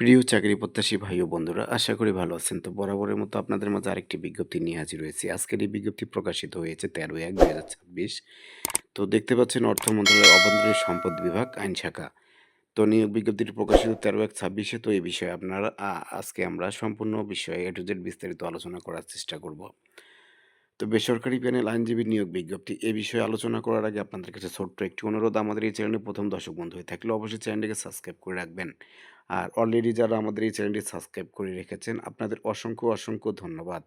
প্রিয় চাকরি প্রত্যাশী ভাই ও বন্ধুরা, আশা করি ভালো আছেন। তো বরাবরের মতো আপনাদের মাঝে আরেকটি বিজ্ঞপ্তি নিয়ে হাজির হয়েছি। আজকের এই বিজ্ঞপ্তি প্রকাশিত হয়েছে তেরো এক দুই হাজার ছাব্বিশ। তো দেখতে পাচ্ছেন অর্থ মন্ত্রণালয়ের অভ্যন্তরীণ সম্পদ বিভাগ, আইন শাখা। তো নিয়োগ বিজ্ঞপ্তিটি প্রকাশিত তেরো এক ছাব্বিশে। তো এই বিষয়ে আপনারা আজকে আমরা সম্পূর্ণ বিষয়ে এ টু জেড বিস্তারিত আলোচনা করার চেষ্টা করব। তো বেসরকারি প্যানেল আইনজীবী নিয়োগ বিজ্ঞপ্তি। এই বিষয়ে আলোচনা করার আগে আপনাদের কাছে ছোট্ট একটি অনুরোধ। আমাদের এই চ্যানেলে প্রথম দর্শক বন্ধু হয়ে থাকলে অবশ্যই চ্যানেলটিকে সাবস্ক্রাইব করে রাখবেন। আর অলরেডি যারা আমাদের এই চ্যানেলটি সাবস্ক্রাইব করে রেখেছেন, আপনাদের অসংখ্য অসংখ্য ধন্যবাদ।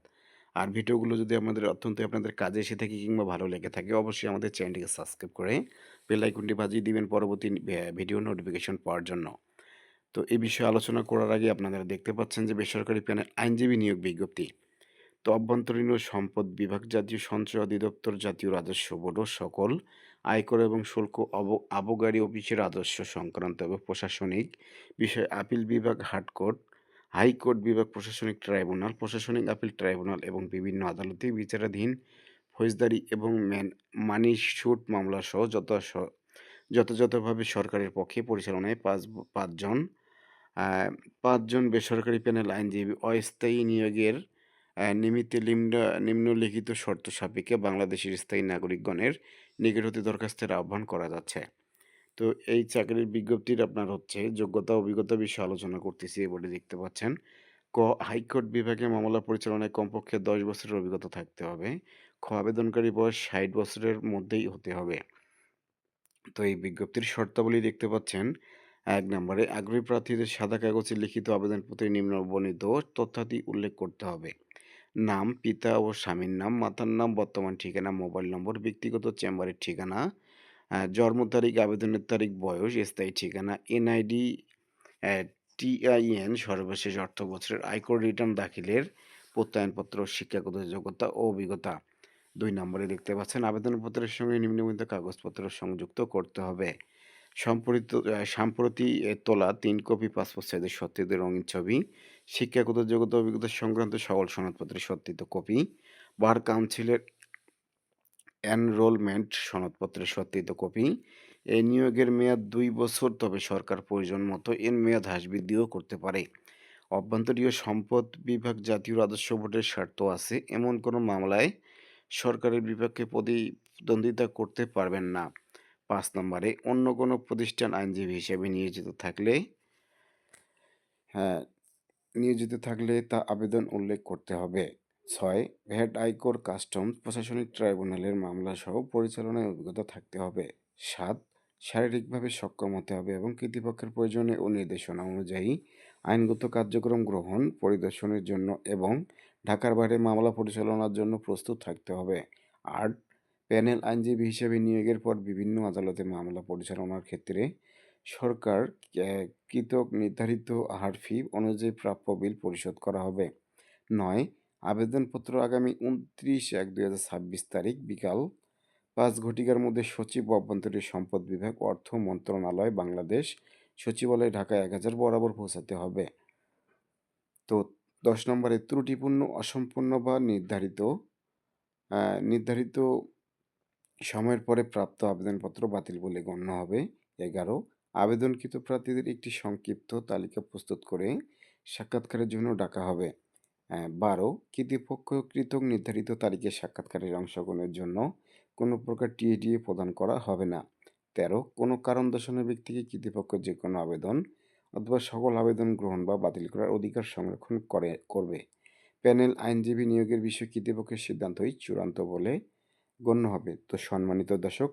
আর ভিডিওগুলো যদি আমাদের অত্যন্ত আপনাদের কাজে এসে থাকে কিংবা ভালো লেগে থাকে, অবশ্যই আমাদের চ্যানেলটিকে সাবস্ক্রাইব করে বেল আইকনটি বাজিয়ে দিবেন পরবর্তী ভিডিও নোটিফিকেশন পাওয়ার জন্য। তো এই বিষয়ে আলোচনা করার আগে আপনারা দেখতে পাচ্ছেন যে বেসরকারি প্যানেল আইনজীবী নিয়োগ বিজ্ঞপ্তি। তো অভ্যন্তরীণ ও সম্পদ বিভাগ, জাতীয় সঞ্চয় অধিদপ্তর, জাতীয় রাজস্ব বোর্ড সকল আয়কর এবং শুল্ক আবগারি অফিসের রাজস্ব সংক্রান্ত এবং প্রশাসনিক বিষয় আপিল বিভাগ হাটকোর্ট হাইকোর্ট বিভাগ, প্রশাসনিক ট্রাইব্যুনাল, প্রশাসনিক আপিল ট্রাইব্যুনাল এবং বিভিন্ন আদালতে বিচারাধীন ফৌজদারি এবং ম্যান, মানি শুট মামলা সহ যত যথাযথভাবে সরকারের পক্ষে পরিচালনায় পাঁচ, পাঁচজন পাঁচজন বেসরকারি প্যানেল আইনজীবী অস্থায়ী নিয়োগের নিমিত্তে নিম্ন, নিম্নলিখিত শর্ত সাপেক্ষে বাংলাদেশের স্থায়ী নাগরিকগণের নিকট হতে দরখাস্তের আহ্বান করা যাচ্ছে। তো এই চাকরির বিজ্ঞপ্তির আপনার হচ্ছে যোগ্যতা, অভিজ্ঞতা বিষয়ে আলোচনা করতেছি এ বলে দেখতে পাচ্ছেন। ক, হাইকোর্ট বিভাগে মামলা পরিচালনায় কমপক্ষে দশ বছরের অভিজ্ঞতা থাকতে হবে। খ, আবেদনকারী বয়স ষাট বছরের মধ্যেই হতে হবে। তো এই বিজ্ঞপ্তির শর্তাবলী দেখতে পাচ্ছেন, এক নম্বরে আগ্রহী প্রার্থীদের সাদা কাগজে লিখিত আবেদনপত্রে নিম্ন বর্ণিত তথ্যাদি উল্লেখ করতে হবে। নাম, পিতা ও স্বামীর নাম, মাতার নাম, বর্তমান ঠিকানা, মোবাইল নম্বর, ব্যক্তিগত চেম্বারের ঠিকানা জন্ম তারিখ, আবেদনের তারিখ, বয়স, স্থায়ী ঠিকানা, এনআইডি টিআইএন, সর্বশেষ অর্থ বছরের আয়কর, রিটার্ন দাখিলের প্রত্যয়নপত্র, শিক্ষাগত যোগ্যতা ও অভিজ্ঞতা। দুই নম্বরে দেখতে পাচ্ছেন, আবেদনপত্রের সঙ্গে নিম্নলিখিত কাগজপত্র সংযুক্ত করতে হবে। সম্প্রতি সাম্প্রতি তোলা তিন কপি পাসপোর্ট সাইজের সত্যায়িত রঙিন ছবি, শিক্ষাগত যোগ্যতা অভিজ্ঞতা সংক্রান্ত সকল সনদপত্রের সত্যায়িত কপি, বার কাউন্সিলের এনরোলমেন্ট সনদপত্রের সত্যায়িত কপি এই নিয়োগের মেয়াদ দুই বছর, তবে সরকার প্রয়োজন মতো এর মেয়াদ হ্রাস বৃদ্ধিও করতে পারে। অভ্যন্তরীণ সম্পদ বিভাগ জাতীয় রাজস্ব বোর্ডের স্বার্থ আছে, এমন কোনো মামলায় সরকারের বিপক্ষে প্রতিদ্বন্দ্বিতা করতে পারবেন না। পাঁচ নম্বরে। অন্য কোনো প্রতিষ্ঠান আইনজীবী হিসেবে নিয়োজিত থাকলে হ্যাঁ নিয়োজিত থাকলে তা আবেদন উল্লেখ করতে হবে। ছয়, ভ্যাট আয়কর কাস্টমস, প্রশাসনিক ট্রাইব্যুনালের মামলা সহ পরিচালনায় অভিজ্ঞতা থাকতে হবে। সাত, শারীরিকভাবে সক্ষম হতে হবে এবং কর্তৃপক্ষের প্রয়োজনে ও নির্দেশনা অনুযায়ী আইনগত কার্যক্রম গ্রহণ, পরিদর্শনের জন্য এবং ঢাকার বাইরে মামলা পরিচালনার জন্য প্রস্তুত থাকতে হবে। আট প্যানেল আইনজীবী হিসেবে নিয়োগের পর বিভিন্ন আদালতে মামলা পরিচালনার ক্ষেত্রে সরকার কৃতক নির্ধারিত আহার ফি অনুযায়ী প্রাপ্য বিল পরিশোধ করা হবে। নয়, আবেদনপত্র আগামী উনত্রিশ এক দুই হাজার ছাব্বিশ তারিখ বিকাল পাঁচ ঘটিকার মধ্যে সচিব অভ্যন্তরীণ সম্পদ বিভাগ, অর্থ মন্ত্রণালয়, বাংলাদেশ সচিবালয় ঢাকা এক হাজার বরাবর পৌঁছাতে হবে। তো দশ নম্বরে ত্রুটিপূর্ণ, অসম্পূর্ণ বা নির্ধারিত নির্ধারিত সময়ের পরে প্রাপ্ত আবেদনপত্র বাতিল বলে গণ্য হবে। এগারো, আবেদনকৃত প্রার্থীদের একটি সংক্ষিপ্ত তালিকা প্রস্তুত করে সাক্ষাৎকারের জন্য ডাকা হবে। বারো কৃতিপক্ষ কৃতক নির্ধারিত তারিখে সাক্ষাৎকারের অংশগ্রহণের জন্য কোনো প্রকার টিএডিএ প্রদান করা হবে না। তেরো, কোনো কারণ দর্শানোর ব্যক্তিকে কৃতিপক্ষ যে কোনো আবেদন অথবা সকল আবেদন গ্রহণ বা বাতিল করার অধিকার সংরক্ষণ করে, করবে। প্যানেল আইনজীবী নিয়োগের বিষয়ে কৃতিপক্ষের সিদ্ধান্তই চূড়ান্ত বলে গণ্য হবে। তো সম্মানিত দর্শক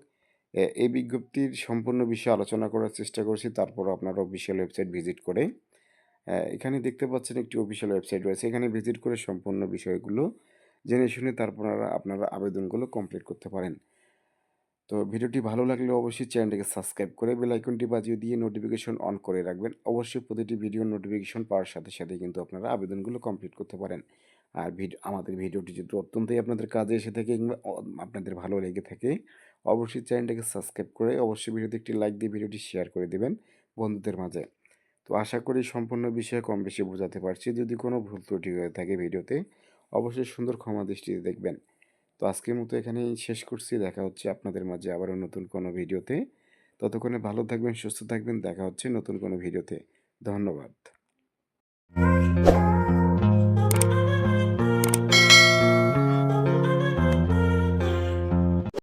এই বিজ্ঞপ্তির সম্পূর্ণ বিষয়ে আলোচনা করার চেষ্টা করছি। তারপর আপনারা অফিসিয়াল ওয়েবসাইট ভিজিট করে এখানে দেখতে পাচ্ছেন একটি অফিসিয়াল ওয়েবসাইট রয়েছে। এখানে ভিজিট করে সম্পূর্ণ বিষয়গুলো জেনে শুনে তারপর আপনারা- আবেদনগুলো কমপ্লিট করতে পারেন। তো ভিডিওটি ভালো লাগলে অবশ্যই চ্যানেলটিকে সাবস্ক্রাইব করে বেল আইকনটি বাজিয়ে দিয়ে নোটিফিকেশন অন করে রাখবেন। অবশ্যই প্রতিটি ভিডিও নোটিফিকেশন পাওয়ার সাথে সাথে কিন্তু আপনারা আবেদনগুলো কমপ্লিট করতে পারেন। আর ভিডিও আমাদের ভিডিওটি যদি অত্যন্তই আপনাদের কাজে এসে থাকে আপনাদের ভালো লেগে থাকে, অবশ্যই চ্যানেলটাকে সাবস্ক্রাইব করে অবশ্যই ভিডিওতে একটি লাইক দিয়ে ভিডিওটি শেয়ার করে দেবেন বন্ধুদের মাঝে। তো আশা করি সম্পূর্ণ বিষয়ে কম বেশি বোঝাতে পারছি। যদি কোনো ভুল ত্রুটি হয়ে থাকে ভিডিওতে, অবশ্যই সুন্দর ক্ষমা দৃষ্টিতে দেখবেন। তো আজকের মতো এখানেই শেষ করছি। দেখা হচ্ছে আপনাদের মাঝে আবারও নতুন কোনো ভিডিওতে। ততক্ষণে ভালো থাকবেন, সুস্থ থাকবেন। দেখা হচ্ছে নতুন কোনো ভিডিওতে। ধন্যবাদ।